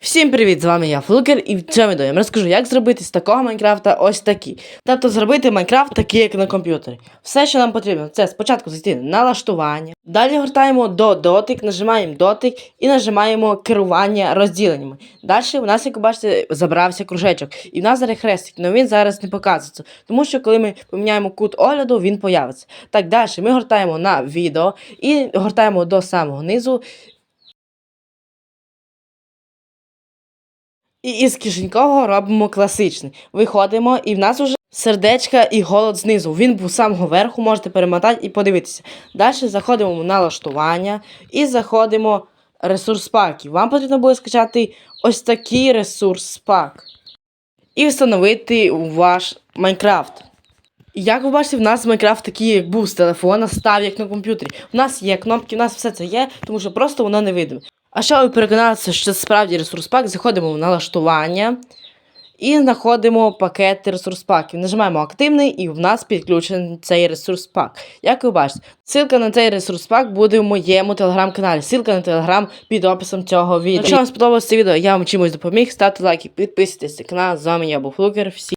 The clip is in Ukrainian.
Всім привіт! З вами я Флукер, і в цьому відео я вам розкажу, як зробити з такого Майнкрафта ось такий. Тобто зробити Майнкрафт такий, як на комп'ютері. Все, що нам потрібно, це спочатку зайти на налаштування. Далі гортаємо до дотик, нажимаємо дотик і нажимаємо керування розділеннями. Далі у нас, як ви бачите, забрався кружечок. І в нас зараз хрестик, але він зараз не показується. Тому що коли ми поміняємо кут огляду, він появиться. Так, далі ми гортаємо на відео і гортаємо до самого низу. І із кишенькового робимо класичний. Виходимо, і в нас вже сердечка і голод знизу. Він був самого верху, можете перемотати і подивитися. Далі заходимо в налаштування і заходимо ресурс паки. Вам потрібно буде скачати ось такий ресурс пак. І встановити ваш Майнкрафт. Як ви бачите, в нас Майнкрафт такий, як був з телефона, став як на комп'ютері. У нас є кнопки, у нас все це є, тому що просто воно не видно. А щоб ви переконалися, що це справді ресурс пак, заходимо в налаштування і знаходимо пакет ресурс паків. Нажимаємо активний і в нас підключений цей ресурс пак. Як ви бачите, ссылка на цей ресурс пак буде в моєму телеграм-каналі. Ссылка на телеграм під описом цього відео. Якщо вам сподобалося це відео, я вам чимось допоміг, ставте лайки, підписуйтесь на канал. З вами я був Флукер. Всі